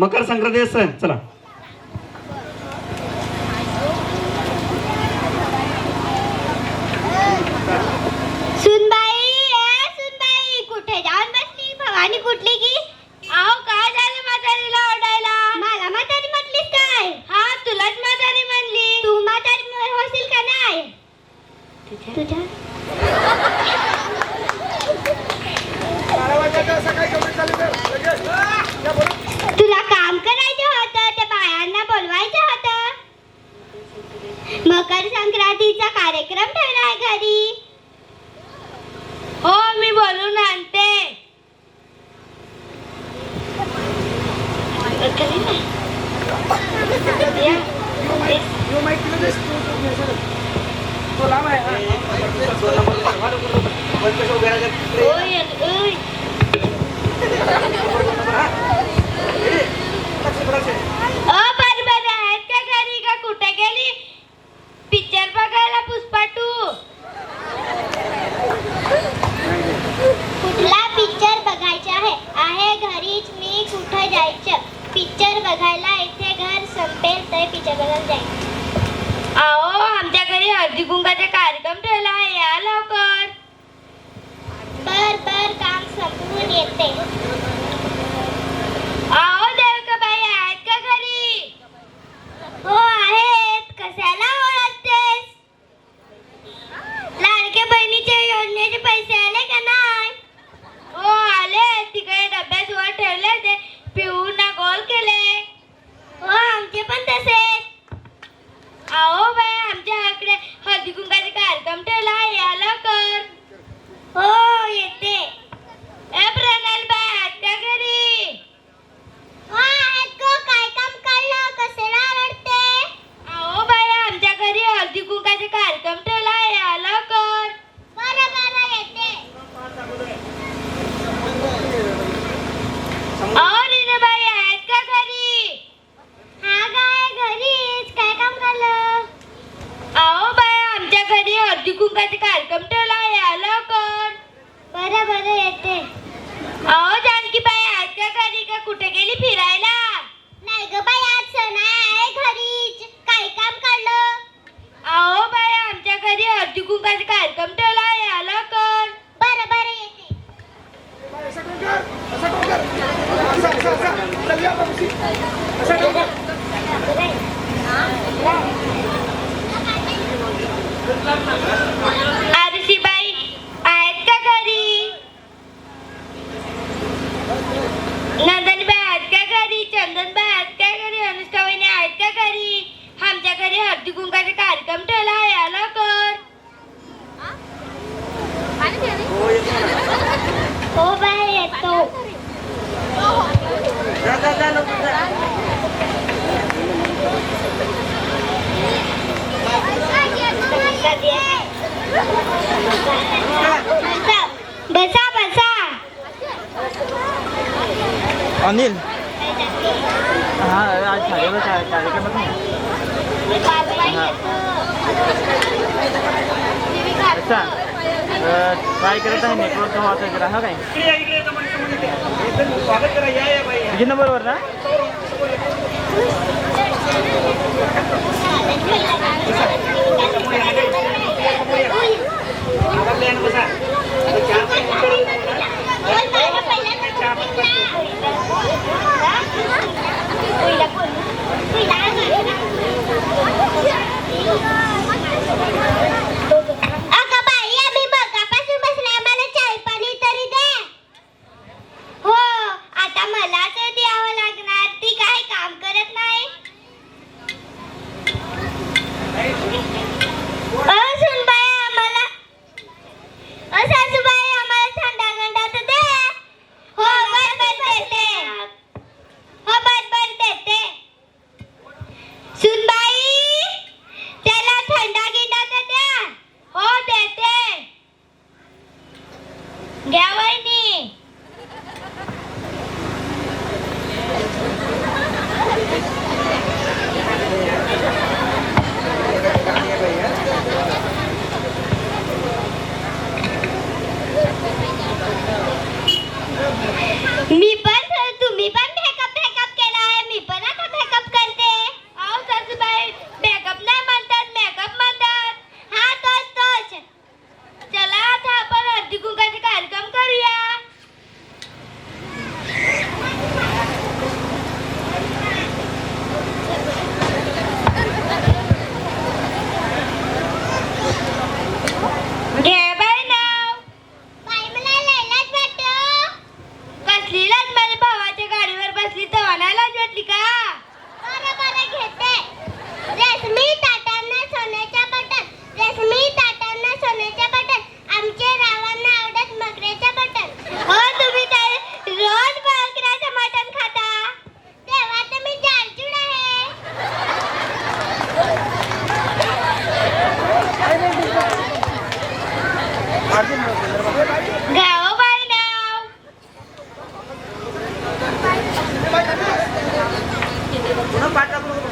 मकर संक्रांती सण चला. सुनबाई ए सुनबाई कुठे जाऊन बसली? भवानी कुठली की? अहो काय झालं म्हातारीला ओरडायला? मला म्हातारी म्हटलीस काय? हा तुलाच म्हातारी म्हणली. तू म्हातारी म- होशील का नाही? तुझ्या? तुला काम करायचं होतं त्या बायांना बोलवायचं होतं. मकर संक्रांतीचा कार्यक्रम ठेवलाय घरी. हो मी बोलून आणते. things. आरुषीबाई आहेत का घरी? नंदनबाई आहेत का घरी? चंदनबाई आहेत का घरी? अनुष्का वहिनी आहेत का घरी? आमच्या घरी हळदी कुंकाचा कार्यक्रम ठेवला आहे. आला हो लवकर हो बाय येतो. बसा बसा. अनिल. हा आज शाळेवर काय कार्यक्रमात नाही? अच्छा. ट्राय करत आहे? नेटवर्क वाचा जरा हा काय? स्वागत करा या या बाई किती नंबरवर ना? Thank you.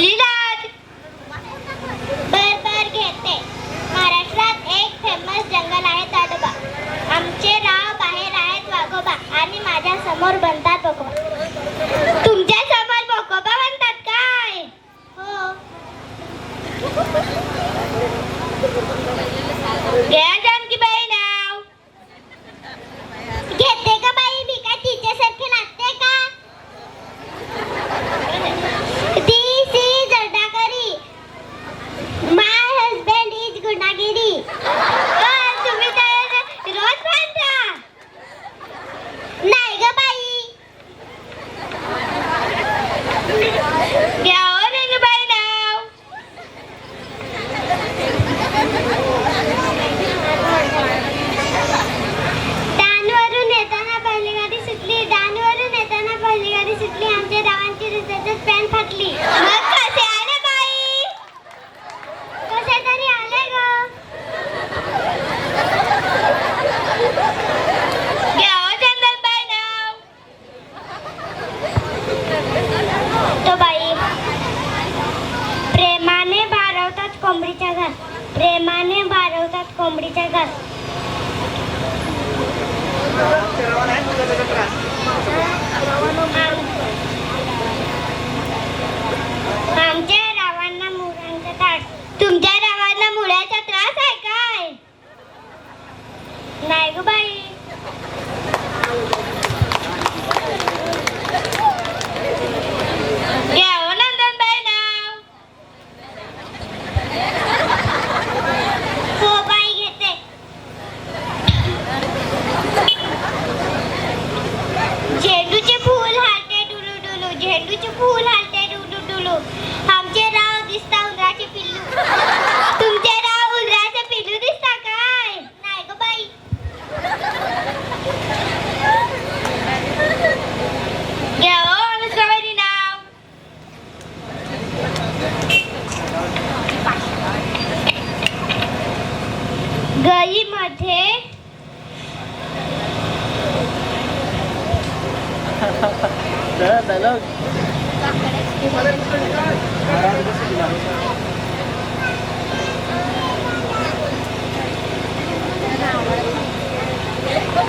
लीलाज भरभर घेते. महाराष्ट्रात एक फेमस जंगल आहे ताडोबा आमचे राव बाहेर आहेत वाघोबा आणि माझ्यासमोर बनतात बघोबा तुमच्यासमोर बघोबा बनतात काय? हो.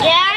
Yeah.